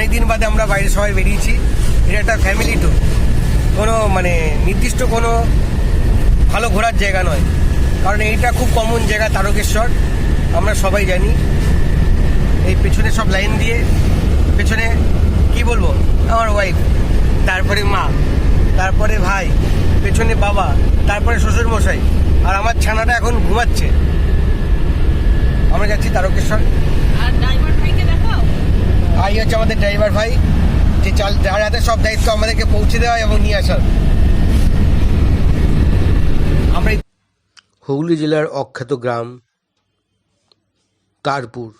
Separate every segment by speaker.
Speaker 1: বাদে আমরা বাইরে সবাই বেরিয়েছি। এটা একটা ফ্যামিলি ট্যুর কোনো মানে নির্দিষ্ট কোনো ভালো ঘোরার জায়গা নয়। কারণ এইটা খুব কমন জায়গা তারকেশ্বর। আমরা সবাই জানি। এই পেছনে সব লাইন দিয়ে পেছনে কি বলব? আমার ওয়াইফ তারপরে মা, তারপরে ভাই, পেছনে বাবা, তারপরে শ্বশুর মশাই আর আমার ছানাটা এখন ঘুমাচ্ছে। আমরা যাচ্ছি তারকেশ্বর।
Speaker 2: আর
Speaker 1: এই হচ্ছে আমাদের ড্রাইভার ভাই, যে চাল যার হাতে সব দায়িত্ব আমাদেরকে পৌঁছে দেওয়া এবং নিয়ে আসার। আমরা
Speaker 3: হুগলি জেলার অখ্যাত গ্রাম তারপুর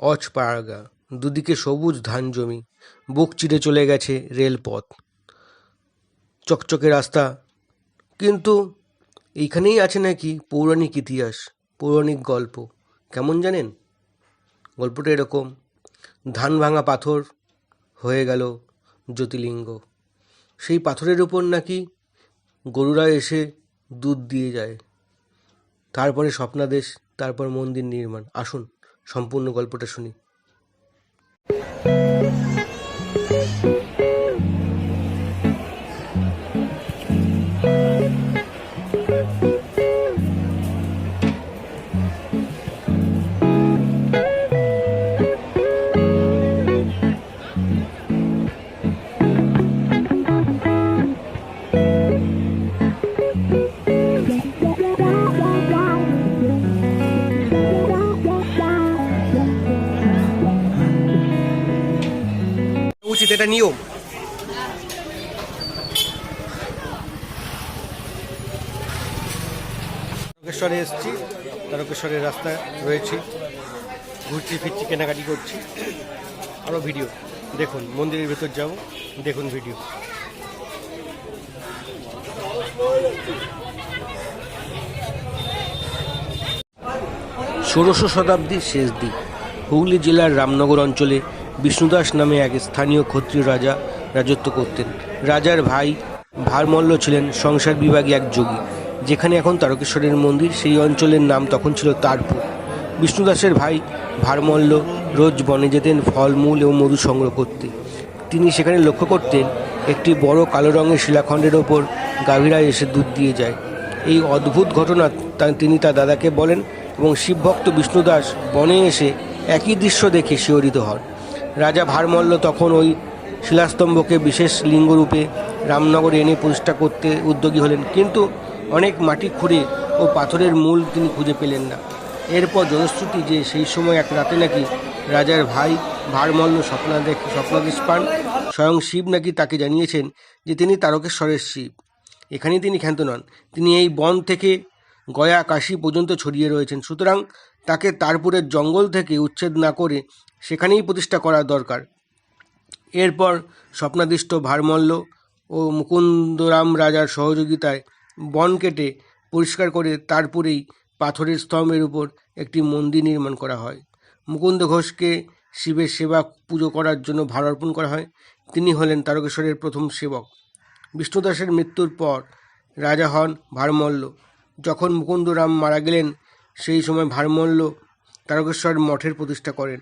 Speaker 3: অচপাড়াগা, দুদিকে সবুজ ধান জমি, বুক চিড়ে চলে গেছে রেলপথ। চকচকে রাস্তা, কিন্তু এইখানেই আছে নাকি পৌরাণিক ইতিহাস, পৌরাণিক গল্প? কেমন জানেন? গল্পটা এরকম। ধান ভাঙা পাথর হয়ে গেল জ্যোতির্লিঙ্গ। সেই পাথরের উপর নাকি গরুরা এসে দুধ দিয়ে যায়। তারপরে স্বপ্নাদেশ, তারপর মন্দির নির্মাণ। আসুন, সম্পূর্ণ গল্পটা শুনি।
Speaker 1: উচিত, এটা নিয়ম। তারকেশ্বরে এসেছি তারকেশ্বরের রাস্তায় রয়েছি, ঘুরছি, ফিরছি, কেনাকাটি করছি। আরও ভিডিও দেখুন, মন্দিরের ভেতর যাব, দেখুন ভিডিও
Speaker 3: ষোড়শ শতাব্দীর শেষ দিক হুগলি জেলার রামনগর অঞ্চলে বিষ্ণুদাস নামে এক স্থানীয় ক্ষত্রিয় রাজা রাজত্ব করতেন। রাজার ভাই ভারমল্ল ছিলেন সংসার বিভাগে এক যোগী। যেখানে এখন তারকেশ্বরের মন্দির, সেই অঞ্চলের নাম তখন ছিল তারপুর। বিষ্ণুদাসের ভাই ভারমল্ল রোজ বনে যেতেন ফলমূল এবং মধু সংগ্রহ করতে। তিনি সেখানে লক্ষ্য করতেন একটি বড় কালো রঙের শিলাখণ্ডের ওপর গাভীরা এসে দুধ দিয়ে যায়। এই অদ্ভুত ঘটনা তিনি তার দাদাকে বলেন এবং শিবভক্ত বিষ্ণুদাস বনে এসে একই দৃশ্য দেখে শিহরিত হন। রাজা ভারমল্ল তখন ওই শিলাস্তম্ভকে বিশেষ লিঙ্গরূপে রামনগরে এনে প্রতিষ্ঠা করতে উদ্যোগী হলেন। কিন্তু অনেক মাটি খুঁড়ে ও পাথরের মূল তিনি খুঁজে পেলেন না। এরপর জনশ্রুতি যে সেই সময় এক রাতে নাকি রাজার ভাই ভারমল্ল স্বপ্না দেখ স্বপ্নাদেশ পান স্বয়ং শিব নাকি তাকে জানিয়েছেন যে তিনি তারকেশ্বরের শিব। এখানেই তিনি ক্ষান্ত নন। তিনি এই বন থেকে গয়া কাশি পর্যন্ত ছড়িয়ে রয়েছেন। সুতরাং তাকে তারপুরের জঙ্গল থেকে উচ্ছেদ না করে সেখানেই প্রতিষ্ঠা করা দরকার। এরপর স্বপ্নাদিষ্ট ভারমল্ল ও মুকুন্দরাম রাজার সহযোগিতায় বন কেটে পরিষ্কার করে তারপরেই পাথরের স্তম্ভের উপর একটি মন্দির নির্মাণ করা হয়। মুকুন্দ ঘোষকে শিবের সেবা পুজো করার জন্য ভার অর্পণ করা হয়। তিনি হলেন তারকেশ্বরের প্রথম সেবক। বিষ্ণুদাসের মৃত্যুর পর রাজা হন ভারমল্ল। যখন মুকুন্দরাম মারা গেলেন, সেই সময় ভারমল্ল তারকেশ্বর মঠের প্রতিষ্ঠা করেন।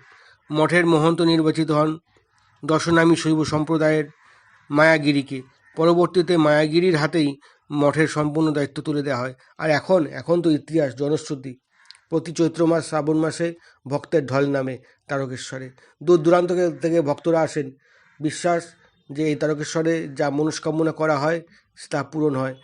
Speaker 3: মঠের মহন্ত নির্বাচিত হন দশনামী শৈব সম্প্রদায়ের মায়াগিরিকে। পরবর্তীতে মায়াগিরির হাতেই মঠের সম্পূর্ণ দায়িত্ব তুলে দেওয়া হয়। আর এখন এখন তো ইতিহাস, জনশ্রুতি। প্রতি চৈত্র মাস, শ্রাবণ মাসে ভক্তের ঢল নামে তারকেশ্বরে। দূর দূরান্ত থেকে- ভক্তরা আসেন। বিশ্বাস যে এই তারকেশ্বরে যা মনস্কামনা করা হয়, তা পূরণ হয়।